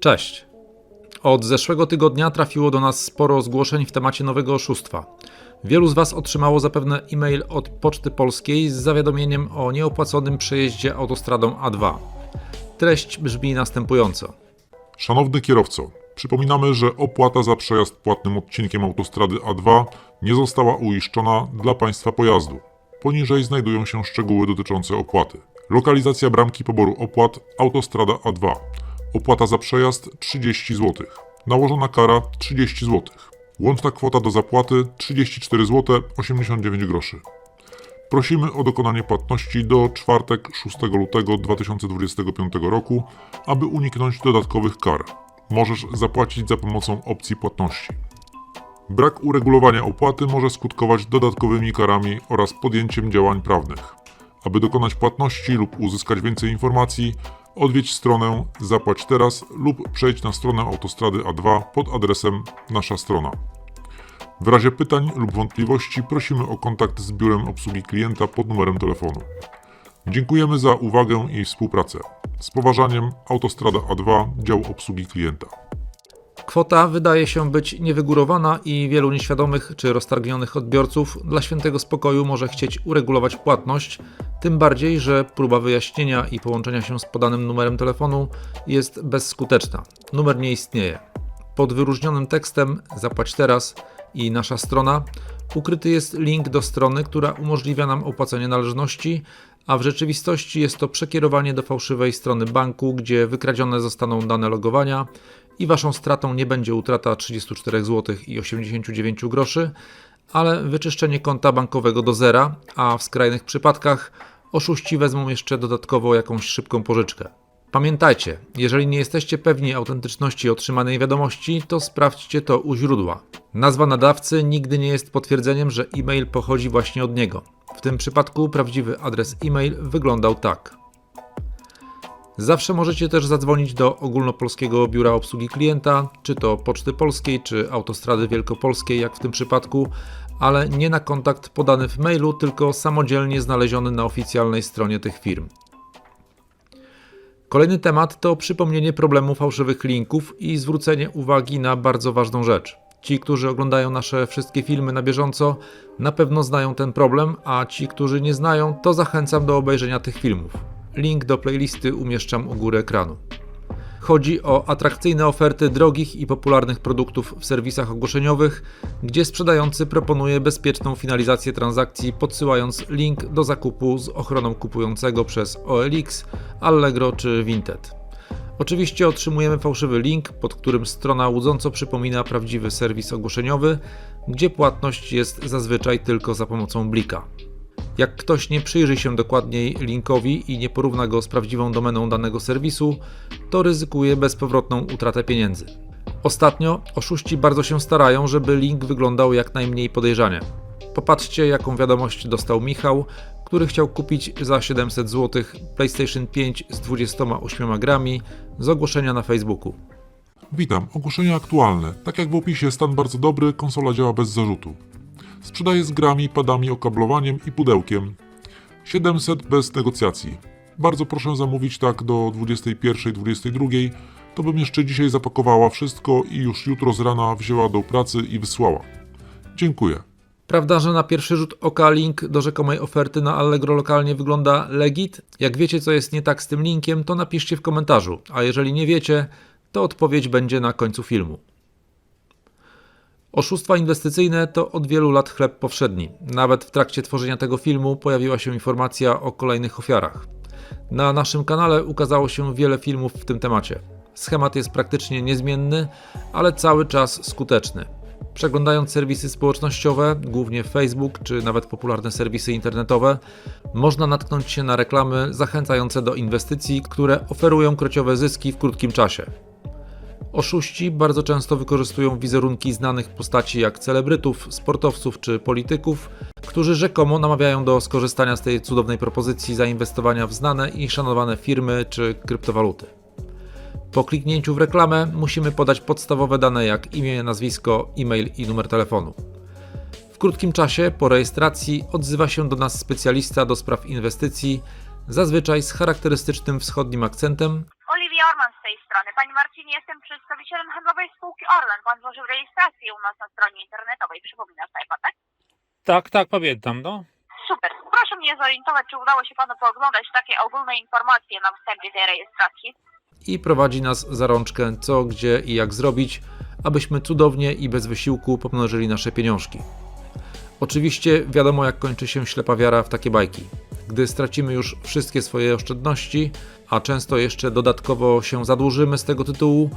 Cześć. Od zeszłego tygodnia trafiło do nas sporo zgłoszeń w temacie nowego oszustwa. Wielu z Was otrzymało zapewne e-mail od Poczty Polskiej z zawiadomieniem o nieopłaconym przejeździe autostradą A2. Treść brzmi następująco. Szanowny kierowco, przypominamy, że opłata za przejazd płatnym odcinkiem autostrady A2 nie została uiszczona dla Państwa pojazdu. Poniżej znajdują się szczegóły dotyczące opłaty. Lokalizacja bramki poboru opłat autostrada A2. Opłata za przejazd 30 zł. Nałożona kara 30 zł. Łączna kwota do zapłaty 34 zł 89 groszy. Prosimy o dokonanie płatności do czwartek 6 lutego 2025 roku, aby uniknąć dodatkowych kar. Możesz zapłacić za pomocą opcji płatności. Brak uregulowania opłaty może skutkować dodatkowymi karami oraz podjęciem działań prawnych. Aby dokonać płatności lub uzyskać więcej informacji, odwiedź stronę Zapłać teraz lub przejdź na stronę autostrady A2 pod adresem Nasza strona. W razie pytań lub wątpliwości prosimy o kontakt z biurem obsługi klienta pod numerem telefonu. Dziękujemy za uwagę i współpracę. Z poważaniem Autostrada A2, dział obsługi klienta. Kwota wydaje się być niewygórowana i wielu nieświadomych czy roztargnionych odbiorców dla świętego spokoju może chcieć uregulować płatność, tym bardziej, że próba wyjaśnienia i połączenia się z podanym numerem telefonu jest bezskuteczna. Numer nie istnieje. Pod wyróżnionym tekstem Zapłać teraz i nasza strona ukryty jest link do strony, która umożliwia nam opłacenie należności, a w rzeczywistości jest to przekierowanie do fałszywej strony banku, gdzie wykradzione zostaną dane logowania i waszą stratą nie będzie utrata 34 zł i 89 groszy, ale wyczyszczenie konta bankowego do zera, a w skrajnych przypadkach oszuści wezmą jeszcze dodatkowo jakąś szybką pożyczkę. Pamiętajcie, jeżeli nie jesteście pewni autentyczności otrzymanej wiadomości, to sprawdźcie to u źródła. Nazwa nadawcy nigdy nie jest potwierdzeniem, że e-mail pochodzi właśnie od niego. W tym przypadku prawdziwy adres e-mail wyglądał tak. Zawsze możecie też zadzwonić do Ogólnopolskiego Biura Obsługi Klienta, czy to Poczty Polskiej, czy Autostrady Wielkopolskiej, jak w tym przypadku, ale nie na kontakt podany w mailu, tylko samodzielnie znaleziony na oficjalnej stronie tych firm. Kolejny temat to przypomnienie problemu fałszywych linków i zwrócenie uwagi na bardzo ważną rzecz. Ci, którzy oglądają nasze wszystkie filmy na bieżąco, na pewno znają ten problem, a ci, którzy nie znają, to zachęcam do obejrzenia tych filmów. Link do playlisty umieszczam u góry ekranu. Chodzi o atrakcyjne oferty drogich i popularnych produktów w serwisach ogłoszeniowych, gdzie sprzedający proponuje bezpieczną finalizację transakcji, podsyłając link do zakupu z ochroną kupującego przez OLX, Allegro czy Vinted. Oczywiście otrzymujemy fałszywy link, pod którym strona łudząco przypomina prawdziwy serwis ogłoszeniowy, gdzie płatność jest zazwyczaj tylko za pomocą blika. Jak ktoś nie przyjrzy się dokładniej linkowi i nie porówna go z prawdziwą domeną danego serwisu, to ryzykuje bezpowrotną utratę pieniędzy. Ostatnio oszuści bardzo się starają, żeby link wyglądał jak najmniej podejrzanie. Popatrzcie, jaką wiadomość dostał Michał, który chciał kupić za 700 zł PlayStation 5 z 28 grami z ogłoszenia na Facebooku. Witam, ogłoszenia aktualne. Tak jak w opisie, stan bardzo dobry, konsola działa bez zarzutu. Sprzedaję z grami, padami, okablowaniem i pudełkiem. 700 bez negocjacji. Bardzo proszę zamówić tak do 21.22, to bym jeszcze dzisiaj zapakowała wszystko i już jutro z rana wzięła do pracy i wysłała. Dziękuję. Prawda, że na pierwszy rzut oka link do rzekomej oferty na Allegro lokalnie wygląda legit? Jak wiecie, co jest nie tak z tym linkiem, to napiszcie w komentarzu, a jeżeli nie wiecie, to odpowiedź będzie na końcu filmu. Oszustwa inwestycyjne to od wielu lat chleb powszedni. Nawet w trakcie tworzenia tego filmu pojawiła się informacja o kolejnych ofiarach. Na naszym kanale ukazało się wiele filmów w tym temacie. Schemat jest praktycznie niezmienny, ale cały czas skuteczny. Przeglądając serwisy społecznościowe, głównie Facebook czy nawet popularne serwisy internetowe, można natknąć się na reklamy zachęcające do inwestycji, które oferują krociowe zyski w krótkim czasie. Oszuści bardzo często wykorzystują wizerunki znanych postaci jak celebrytów, sportowców czy polityków, którzy rzekomo namawiają do skorzystania z tej cudownej propozycji zainwestowania w znane i szanowane firmy czy kryptowaluty. Po kliknięciu w reklamę musimy podać podstawowe dane jak imię, nazwisko, e-mail i numer telefonu. W krótkim czasie po rejestracji odzywa się do nas specjalista do spraw inwestycji, zazwyczaj z charakterystycznym wschodnim akcentem, Olivia Norman z tej strony. Panie Marcinie, jestem przedstawicielem handlowej spółki Orlen. Pan złożył rejestrację u nas na stronie internetowej. Przypomina sobie pan, tak? Tak, tak, pamiętam, no. Super. Proszę mnie zorientować, czy udało się panu pooglądać takie ogólne informacje na wstępie tej rejestracji. I prowadzi nas za rączkę, co, gdzie i jak zrobić, abyśmy cudownie i bez wysiłku pomnożyli nasze pieniążki. Oczywiście wiadomo, jak kończy się ślepa wiara w takie bajki. Gdy stracimy już wszystkie swoje oszczędności, a często jeszcze dodatkowo się zadłużymy z tego tytułu,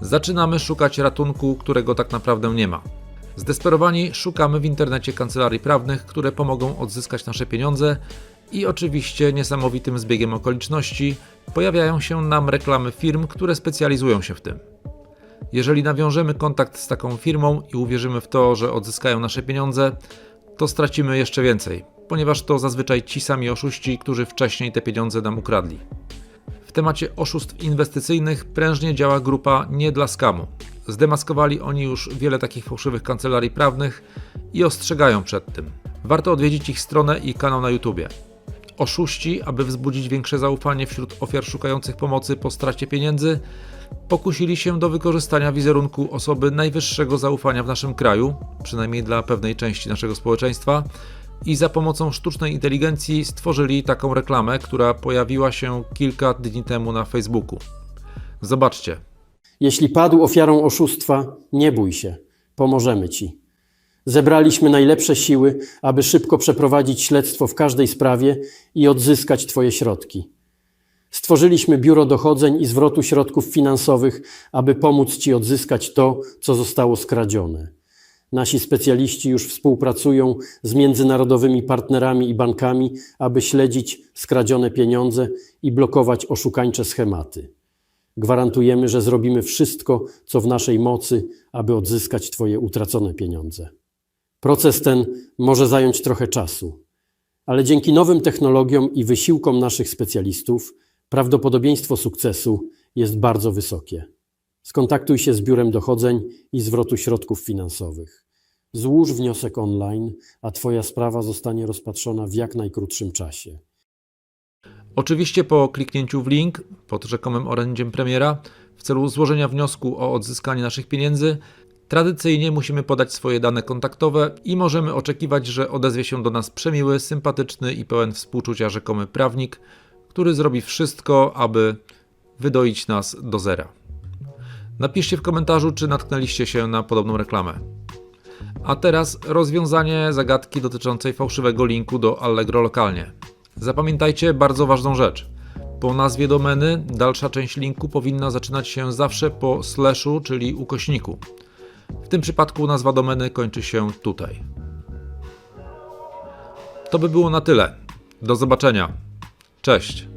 zaczynamy szukać ratunku, którego tak naprawdę nie ma. Zdesperowani szukamy w internecie kancelarii prawnych, które pomogą odzyskać nasze pieniądze i oczywiście niesamowitym zbiegiem okoliczności pojawiają się nam reklamy firm, które specjalizują się w tym. Jeżeli nawiążemy kontakt z taką firmą i uwierzymy w to, że odzyskają nasze pieniądze, to stracimy jeszcze więcej, ponieważ to zazwyczaj ci sami oszuści, którzy wcześniej te pieniądze nam ukradli. W temacie oszustw inwestycyjnych prężnie działa grupa Nie dla skamu. Zdemaskowali oni już wiele takich fałszywych kancelarii prawnych i ostrzegają przed tym. Warto odwiedzić ich stronę i kanał na YouTubie. Oszuści, aby wzbudzić większe zaufanie wśród ofiar szukających pomocy po stracie pieniędzy, pokusili się do wykorzystania wizerunku osoby najwyższego zaufania w naszym kraju, przynajmniej dla pewnej części naszego społeczeństwa, i za pomocą sztucznej inteligencji stworzyli taką reklamę, która pojawiła się kilka dni temu na Facebooku. Zobaczcie. Jeśli padł ofiarą oszustwa, nie bój się, pomożemy ci. Zebraliśmy najlepsze siły, aby szybko przeprowadzić śledztwo w każdej sprawie i odzyskać Twoje środki. Stworzyliśmy biuro dochodzeń i zwrotu środków finansowych, aby pomóc Ci odzyskać to, co zostało skradzione. Nasi specjaliści już współpracują z międzynarodowymi partnerami i bankami, aby śledzić skradzione pieniądze i blokować oszukańcze schematy. Gwarantujemy, że zrobimy wszystko, co w naszej mocy, aby odzyskać Twoje utracone pieniądze. Proces ten może zająć trochę czasu, ale dzięki nowym technologiom i wysiłkom naszych specjalistów prawdopodobieństwo sukcesu jest bardzo wysokie. Skontaktuj się z biurem dochodzeń i zwrotu środków finansowych. Złóż wniosek online, a Twoja sprawa zostanie rozpatrzona w jak najkrótszym czasie. Oczywiście po kliknięciu w link pod rzekomym orędziem premiera w celu złożenia wniosku o odzyskanie naszych pieniędzy, tradycyjnie musimy podać swoje dane kontaktowe i możemy oczekiwać, że odezwie się do nas przemiły, sympatyczny i pełen współczucia rzekomy prawnik, który zrobi wszystko, aby wydoić nas do zera. Napiszcie w komentarzu, czy natknęliście się na podobną reklamę. A teraz rozwiązanie zagadki dotyczącej fałszywego linku do Allegro lokalnie. Zapamiętajcie bardzo ważną rzecz. Po nazwie domeny dalsza część linku powinna zaczynać się zawsze po slashu, czyli ukośniku. W tym przypadku nazwa domeny kończy się tutaj. To by było na tyle. Do zobaczenia. Cześć.